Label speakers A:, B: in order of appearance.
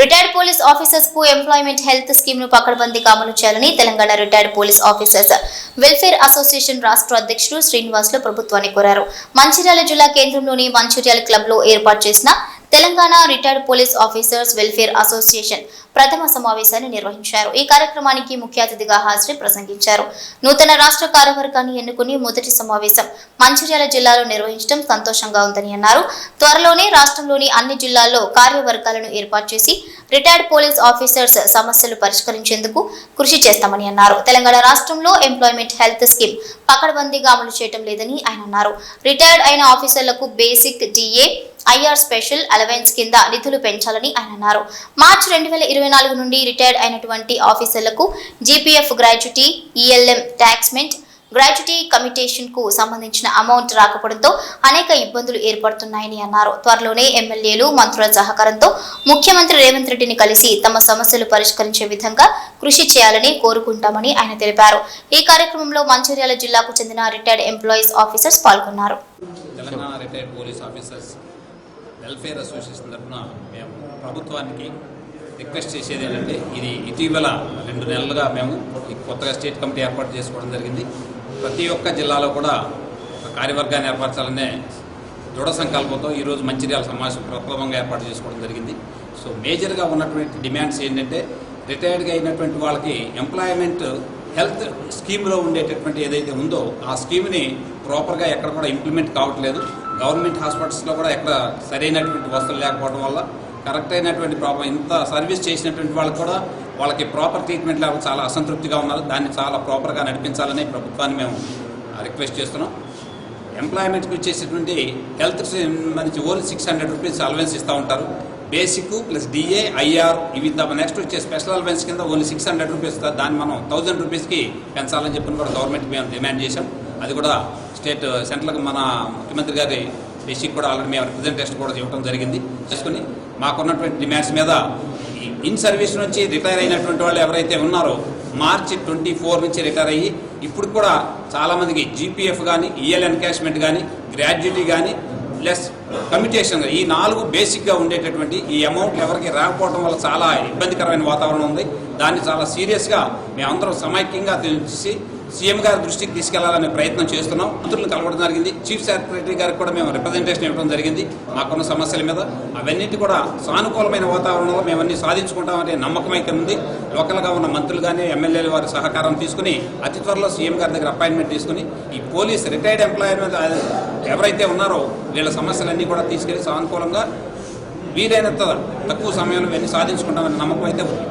A: Retired police ఆఫీసర్స్కు employment health స్కీమ్ను పకడ్బందీగా అమలు చేయాలని Telangana retired police officers welfare association రాష్ట్ర అధ్యక్షుడు శ్రీనివాసులు ప్రభుత్వాన్ని కోరారు. మంచిర్యాల జిల్లా కేంద్రంలోని మంచిర్యాల క్లబ్లో ఏర్పాటు చేసిన Telangana retired police officers welfare association ప్రథమ సమావేశాన్ని నిర్వహించారు. ఈ కార్యక్రమానికి ముఖ్య అతిథిగా హాజరై ప్రసంగించారు. నూతన రాష్ట్ర కార్యవర్గాన్ని ఎన్నుకుని మొదటి సమావేశం మంచిర్యాల జిల్లాలో నిర్వహించడం సంతోషంగా ఉందని అన్నారు. త్వరలోనే రాష్ట్రంలోని అన్ని జిల్లాల్లో కార్యవర్గాలను ఏర్పాటు చేసి రిటైర్డ్ పోలీస్ ఆఫీసర్స్ సమస్యలు పరిష్కరించేందుకు కృషి చేస్తామని అన్నారు. తెలంగాణ రాష్ట్రంలో ఎంప్లాయ్మెంట్ హెల్త్ స్కీమ్ పకడ్బందీగా అమలు చేయడం లేదని ఆయన అన్నారు. రిటైర్డ్ అయిన ఆఫీసర్లకు basic DA IR special allowance కింద నిధులు పెంచాలని ఆయన అన్నారు. మార్చి రెండు వేల ఇరవై నాలుగు నుండి రిటైర్డ్ అయినటువంటి ఆఫీసర్లకు GPF gratuity E L M ట్యాక్స్మెంట్ gratuity కమిటేషన్కు సంబంధించిన అమౌంట్ రాకపోవడంతో అనేక ఇబ్బందులు ఏర్పడుతున్నాయని అన్నారు. త్వరలోనే ఎమ్మెల్యేలు మంత్రుల సహకారంతో ముఖ్యమంత్రి రేవంత్ రెడ్డిని కలిసి తమ సమస్యలు పరిష్కరించే విధంగా కృషి చేయాలని కోరుకుంటామని ఆయన తెలిపారు. ఈ కార్యక్రమంలో మంచిర్యాల జిల్లాకు చెందిన రిటైర్డ్ ఎంప్లాయీస్ ఆఫీసర్స్ పాల్గొన్నారు.
B: Telangana retired police officers. Welfare association తరఫున మేము ప్రభుత్వానికి రిక్వెస్ట్ చేసేది ఏంటంటే ఇది ఇటీవల రెండు నెలలుగా మేము కొత్తగా స్టేట్ కమిటీ ఏర్పాటు చేసుకోవడం జరిగింది. ప్రతి ఒక్క జిల్లాలో కూడా ఒక కార్యవర్గాన్ని ఏర్పరచాలనే దృఢ సంకల్పంతో ఈరోజు మంచిర్యాల సమావేశం ప్రప్రథమంగా ఏర్పాటు చేసుకోవడం జరిగింది. సో మేజర్గా ఉన్నటువంటి డిమాండ్స్ ఏంటంటే రిటైర్డ్గా అయినటువంటి వాళ్ళకి ఎంప్లాయ్మెంట్ హెల్త్ స్కీమ్లో ఉండేటటువంటి ఏదైతే ఉందో ఆ స్కీమ్ని ప్రాపర్గా ఎక్కడ కూడా ఇంప్లిమెంట్ కావట్లేదు. గవర్నమెంట్ హాస్పిటల్స్లో కూడా ఎక్కడ సరైనటువంటి వసతులు లేకపోవడం వల్ల కరెక్ట్ అయినటువంటి ప్రాపర్ ఇంత సర్వీస్ చేసినటువంటి వాళ్ళకి కూడా వాళ్ళకి ప్రాపర్ ట్రీట్మెంట్ లేక చాలా అసంతృప్తిగా ఉన్నారు. దాన్ని చాలా ప్రాపర్గా నడిపించాలని ప్రభుత్వాన్ని మేము రిక్వెస్ట్ చేస్తున్నాం. ఎంప్లాయ్మెంట్కి వచ్చేసేటువంటి హెల్త్ సంబంధించి only six hundred rupees allowance ఇస్తూ ఉంటారు. బేసిక్ ప్లస్ డిఏ ఐఆర్ ఇవి తప్ప నెక్స్ట్ వచ్చే స్పెషల్ అలవెన్స్ కింద ఓన్లీ సిక్స్ హండ్రెడ్ రూపీస్ దాన్ని మనం థౌజండ్ రూపీస్కి పెంచాలని చెప్పి కూడా గవర్నమెంట్ మేము డిమాండ్ చేశాం. అది కూడా స్టేట్ సెంట్రల్ మన ముఖ్యమంత్రి గారి డిస్టిక్ కూడా ఆల్రెడీ మేము రిప్రజెంటేషన్ కూడా ఇవ్వడం జరిగింది. చేసుకుని మాకున్నటువంటి డిమాండ్స్ మీద ఈ ఇన్ సర్వీస్ నుంచి రిటైర్ అయినటువంటి వాళ్ళు ఎవరైతే ఉన్నారో మార్చి ట్వంటీ ఫోర్ నుంచి రిటైర్ అయ్యి ఇప్పుడు కూడా చాలామందికి జీపీఎఫ్ కానీ ఈఎల్ ఎన్కాష్మెంట్ కానీ గ్రాడ్యుటీ కానీ ప్లస్ కమ్యూటేషన్ ఈ నాలుగు బేసిక్గా ఉండేటటువంటి ఈ అమౌంట్ ఎవరికి రాకపోవడం వల్ల చాలా ఇబ్బందికరమైన వాతావరణం ఉంది. దాన్ని చాలా సీరియస్గా మేమందరం సమైక్యంగా తెలిసి సీఎం గారి దృష్టికి తీసుకెళ్ళాలనే ప్రయత్నం చేస్తున్నాం. మంత్రులను కలవడం జరిగింది. చీఫ్ సెక్రటరీ గారికి కూడా మేము రిప్రజెంటేషన్ ఇవ్వడం జరిగింది. మాకున్న సమస్యల మీద అవన్నిటి కూడా సానుకూలమైన వాతావరణంలో మేమన్నీ సాధించుకుంటామనే నమ్మకం అయితే ఉంది. లోకల్గా ఉన్న మంత్రులు కానీ ఎమ్మెల్యేలు వారి సహకారం తీసుకుని అతి త్వరలో సీఎం గారి దగ్గర అపాయింట్మెంట్ తీసుకుని ఈ పోలీస్ రిటైర్డ్ ఎంప్లాయ్మెంట్ ఎవరైతే ఉన్నారో వీళ్ళ సమస్యలన్నీ కూడా తీసుకెళ్ళి సానుకూలంగా వీలైనంత తక్కువ సమయంలో ఇవన్నీ సాధించుకుంటామనే నమ్మకం అయితే ఉంది.